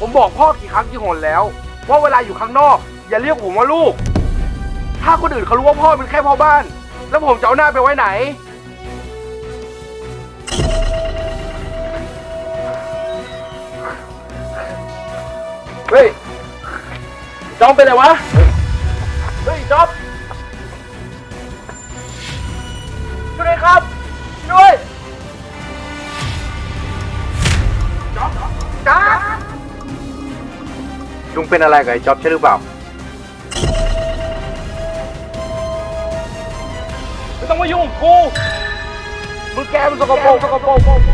ผมบอกพ่อกี่ครั้งกี่หนแล้ว ว่าเวลาอยู่ข้างนอก อย่าเรียกผมว่าลูก ถ้าคนอื่นเขารู้ว่าพ่อเป็นแค่พ่อบ้าน แล้วผมจะเอาหน้าไปไว้ไหน เฮ้ยจอมเป็นไรวะ เฮ้ยจอมช่วยด้วยครับ เป็นอะไรกับไอ้จ็อบใช่หรือเปล่า ไม่ต้องมายุ่งกับกูมึงแกมันสกปรกสกปรก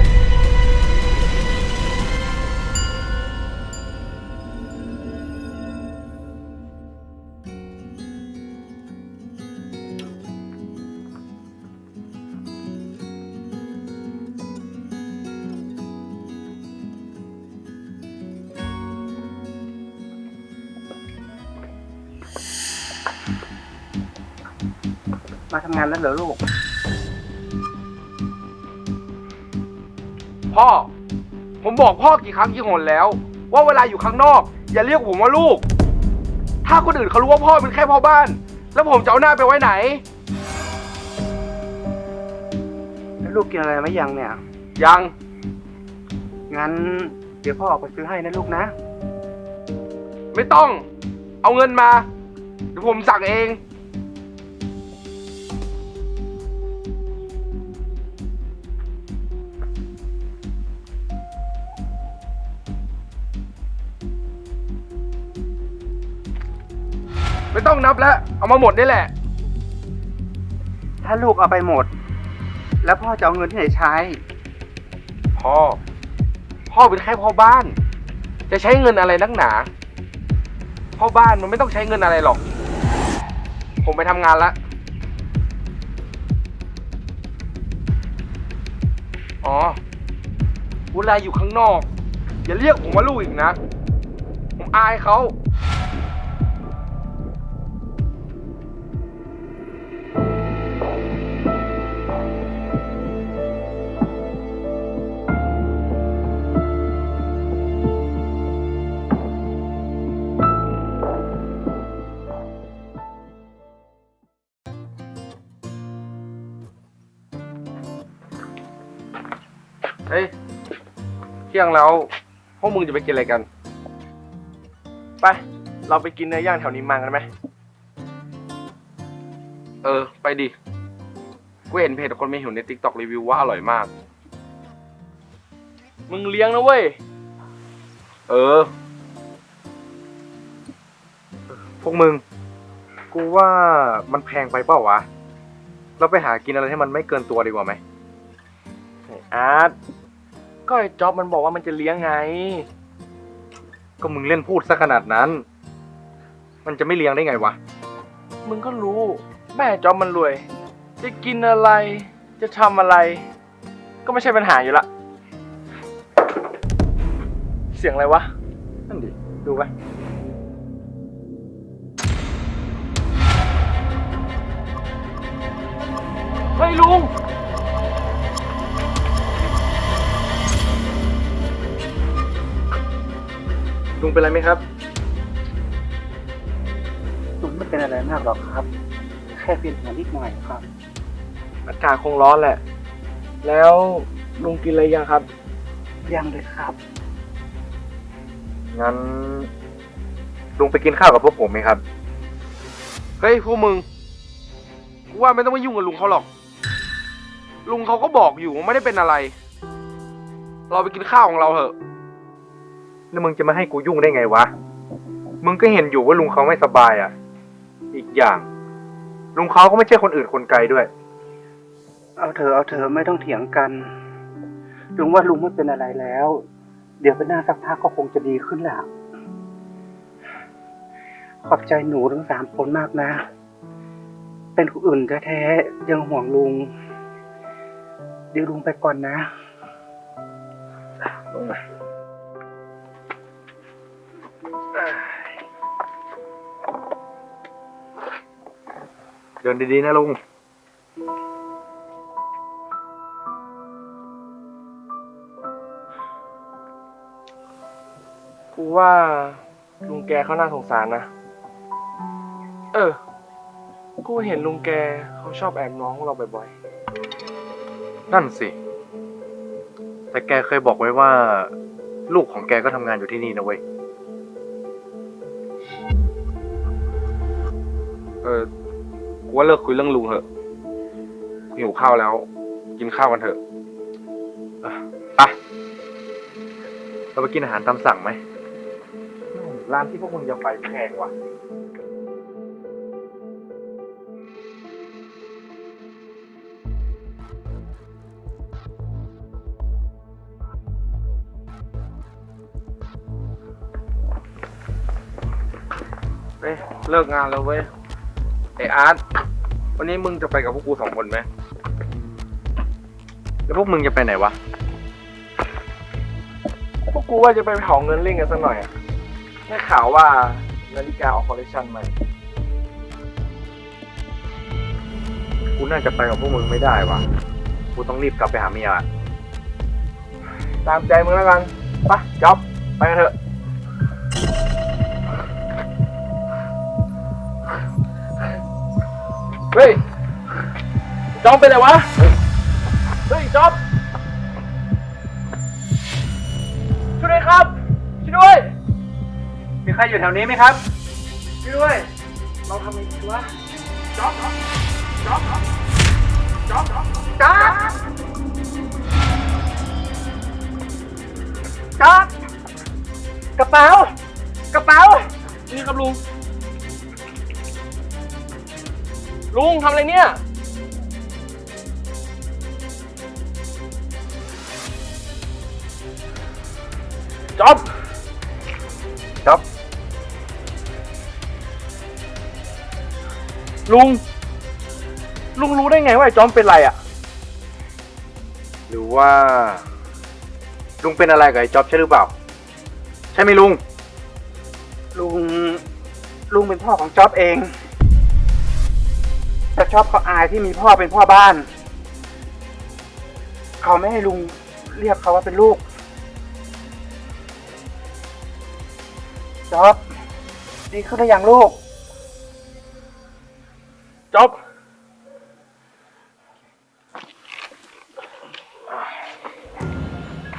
มาทำงานแล้วเหรอลูก พ่อ ผมบอกพ่อกี่ครั้งกี่หนแล้ว ว่าเวลาอยู่ข้างนอก อย่าเรียกผมว่าลูก ถ้าคนอื่นเขารู้ว่าพ่อเป็นแค่พ่อบ้าน แล้วผมจะเอาหน้าไปไว้ไหน แล้วลูกกินอะไรไหมยังเนี่ย ยังงั้น เดี๋ยวพ่อออกไปซื้อให้นะลูกนะ ไม่ต้อง เอาเงินมา เดี๋ยวผมสั่งเอง ไม่ต้องนับแล้ว เอามาหมดนี่แหละ ถ้าลูกเอาไปหมด แล้วพ่อจะเอาเงินที่ไหนใช้ พ่อ พ่อเป็นแค่พ่อบ้าน จะใช้เงินอะไรนักหนา พ่อบ้านมันไม่ต้องใช้เงินอะไรหรอก ผมไปทำงานละ อ๋อเวลาอยู่ข้างนอก อย่าเรียกผมว่าลูกอีกนะ ผมอายเขา ที่ยงแล้วพวกมึงจะไปกินอะไรกัน ไป เราไปกินเนื้อย่างแถวนี้มังกันไหม เออ ไปดิ กูเห็นเพจคนไม่หิวใน TikTok รีวิวว่าอร่อยมาก มึงเลี้ยงนะเว้ย เออ พวกมึง กูว่ามันแพงไปเปล่าวะ เราไปหากินอะไรที่มันไม่เกินตัวดีกว่าไหมอาร์ต ก็ไอ้จ๊อบมันบอกว่ามันจะเลี้ยงไง ก็มึงเล่นพูดซะขนาดนั้น มันจะไม่เลี้ยงได้ไงวะ มึงก็รู้ แม่จ๊อบมันรวย จะกินอะไร จะทำอะไร ก็ไม่ใช่ปัญหาอยู่ละ เสียงอะไรวะ นั่นดิ ดูไปเฮ้ยลุง ลุงเป็นไรไหมครับลุงไม่เป็นอะไรมากหรอกครับ แค่เพียงหัวนิดหน่อยครับ อากาศคงร้อนแหละ แล้วลุงกินอะไรยังครับ ยังเลยครับ งั้น ลุงไปกินข้าวกับพวกผมไหมครับ เฮ้ยพวกมึงกูว่าไม่ต้องมายุ่งกับลุงเขาหรอก ลุงเขาก็บอกอยู่ว่าไม่ได้เป็นอะไร เราไปกินข้าวของเราเถอะ แล้วมึงจะมาให้กูยุ่งได้ไงวะ มึงก็เห็นอยู่ว่าลุงเขาไม่สบายอะ อีกอย่าง ลุงเขาก็ไม่ใช่คนอื่นคนไกลด้วย เอาเถอเอาเถอไม่ต้องเถียงกัน ลุงว่าลุงไม่เป็นอะไรแล้ว เดี๋ยวไปนั่งสักพักก็คงจะดีขึ้นแหละขอบใจหนูทั้งสามคนมากนะ เป็นคนอื่นแท้ๆยังห่วงลุง เดี๋ยวลุงไปก่อนนะ ดินดีๆนะลุงกูกูว่าลุงแกเขาน่าสงสารนะ เออ กูเห็นลุงแกเขาชอบแอบน้องเราบ่อยนั่นสิ แต่แกเคยบอกไว้ว่า ลูกของแกก็ทำงานอยู่ที่นี่นะเว้ย เออ กูว่าเลิกคุยเรื่องลุงเถอะกูหิวข้าวแล้ว กินข้าวกันเถอะเราไปกินอาหารตามสั่งไหมร้านที่พวกมึงจะไปแพงว่ะ เฮ้ยเลิกงานแล้วเว้ย ไออาร์ตวันนี้มึงจะไปกับพวกกูสองคนไหมแล้วพวกมึงจะไปไหนวะ พวกกูว่าจะไปเผาเงินเล่นกันสักหน่อยอะได้ข่าวว่านาฬิกาออกคอลเลคชันใหม่ กูน่าจะไปกับพวกมึงไม่ได้วะกูต้องรีบกลับไปหาเมียอะตามใจมึงแล้วกันปะจ๊อบไปกันเถอะ เฮ้ยจ๊อบเป็นไรวะ เฮ้ยจ๊อบช่วยด้วยครับ ช่วยด้วย มีใครอยู่แถวนี้ไหมครับ ช่วยด้วย เราทำไงดีวะจ๊อบจ๊อบจ๊อบจ๊อบจ๊อบจ๊อบกระเป๋า กระเป๋า นี่ครับลุง ลุงทำอะไรเนี่ย จ๊อบ จ๊อบ ลุง ลุงรู้ได้ไงว่าไอ้จอมเป็นไรอะ หรือว่า ลุงเป็นอะไรกับไอ้จ๊อบใช่หรือเปล่า ใช่ไหมลุง ลุง ลุงเป็นพ่อของจ๊อบเอง แต่จ๊อบเขาอายที่มีพ่อเป็นพ่อบ้าน เขาไม่ให้ลุงเรียกเขาว่าเป็นลูกจ๊อบดีขึ้นหรือยังลูกจ๊อบ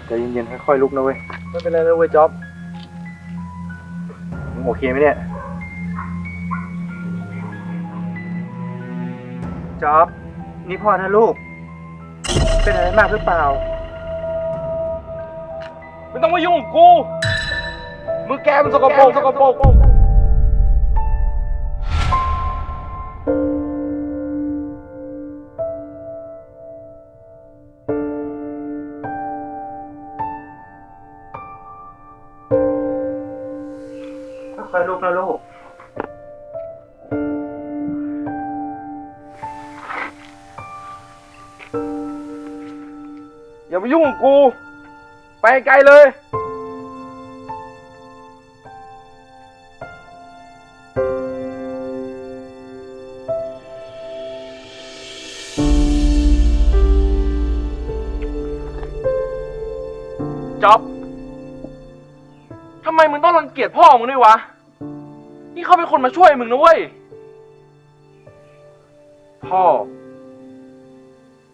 ใจเย็นๆค่อยๆลุกนะเว้ย ไม่เป็นไรเลยเว้ยจ๊อบมึงโอเคไหมเนี่ย จ๊อบ นี่พ่อนะลูก เป็นอะไรมากหรือเปล่า ไม่ต้องมายุ่งกับกู มือแกมันสกปรกสกปรก กู ไปไกลเลย จ๊อบทำไมมึงต้องรังเกียจพ่อมึงด้วยวะ นี่เขาเป็นคนมาช่วยมึงนะเว้ย พ่อ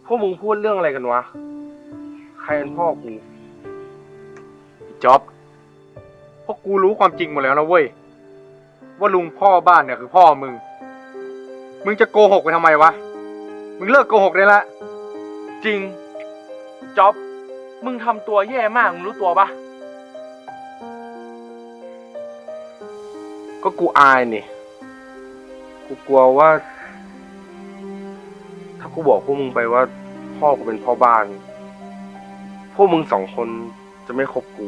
พวกมึงพูดเรื่องอะไรกันวะ ใครเป็นพ่อกูจ๊อบเพราะกูรู้ความจริงหมดแล้วนะเว้ย ว่าลุงพ่อบ้านเนี่ยคือพ่อมึง มึงจะโกหกไปทำไมวะ มึงเลิกโกหกได้ละ จริงจ๊อบ มึงทำตัวแย่มาก มึงรู้ตัวปะก็กูอายนี่ กูกลัวว่า ถ้ากูบอกพวกมึงไปว่า พ่อกูเป็นพ่อบ้าน พวกมึงสองคนจะไม่คบกู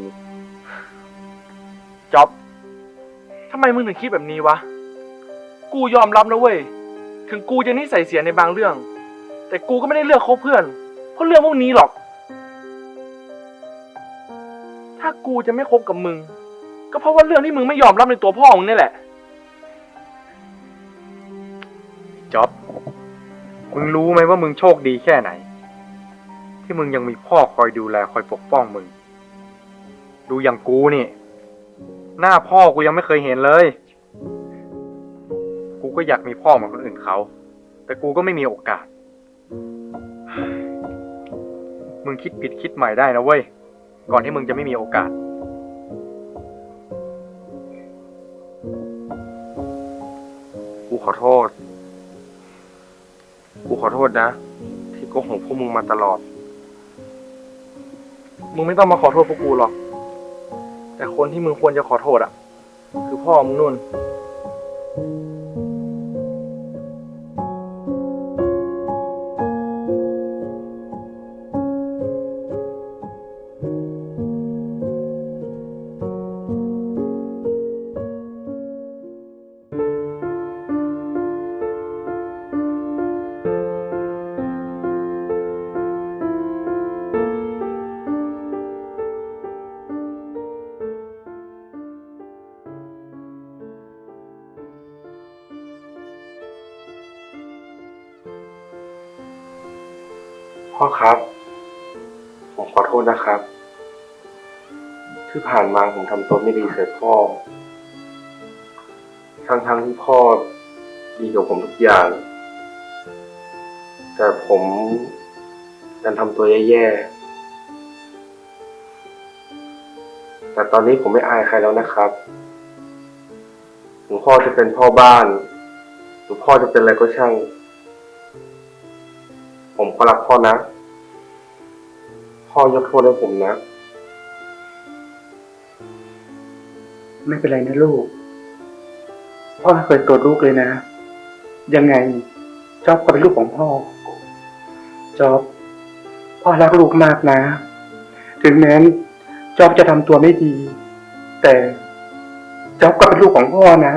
จ๊อบทำไมมึงถึงคิดแบบนี้วะ กูยอมรับนะเว้ย ถึงกูจะนิสัยเสียในบางเรื่อง แต่กูก็ไม่ได้เลือกคบเพื่อน เพราะเรื่องพวกนี้หรอก ถ้ากูจะไม่คบกับมึง ก็เพราะว่าเรื่องที่มึงไม่ยอมรับในตัวพ่อมึงนี่แหละ จ๊อบ มึงรู้ไหมว่ามึงโชคดีแค่ไหน ที่มึงยังมีพ่อคอยดูแลคอยปกป้องมึง ดูอย่างกูนี่ หน้าพ่อกูยังไม่เคยเห็นเลย กูก็อยากมีพ่อเหมือนคนอื่นเขา แต่กูก็ไม่มีโอกาส มึงคิดผิดคิดใหม่ได้นะเว้ย ก่อนที่มึงจะไม่มีโอกาสกูขอโทษ กูขอโทษนะ ที่โกหกพวกมึงมาตลอด มึงไม่ต้องมาขอโทษพวกกูหรอก แต่คนที่มึงควรจะขอโทษอะ คือพ่อมึงนุ่น พ่อครับ ผมขอโทษนะครับ ที่ผ่านมาผมทำตัวไม่ดีใส่พ่อ ทั้งทั้งๆที่พ่อดีกับผมทุกอย่าง แต่ผมดันทำตัวแย่ๆ แต่ตอนนี้ผมไม่อายใครแล้วนะครับ ถึงพ่อจะเป็นพ่อบ้าน หรือพ่อจะเป็นอะไรก็ช่าง ผมก็รักพ่อนะ พ่อยกโทษให้ผมนะ ไม่เป็นไรนะลูก พ่อไม่เคยโกรธลูกเลยนะ ยังไงจอบก็เป็นลูกของพ่อ จอบ พ่อรักลูกมากนะ ถึงแม้นจอบจะทำตัวไม่ดี แต่จอบก็เป็นลูกของพ่อนะ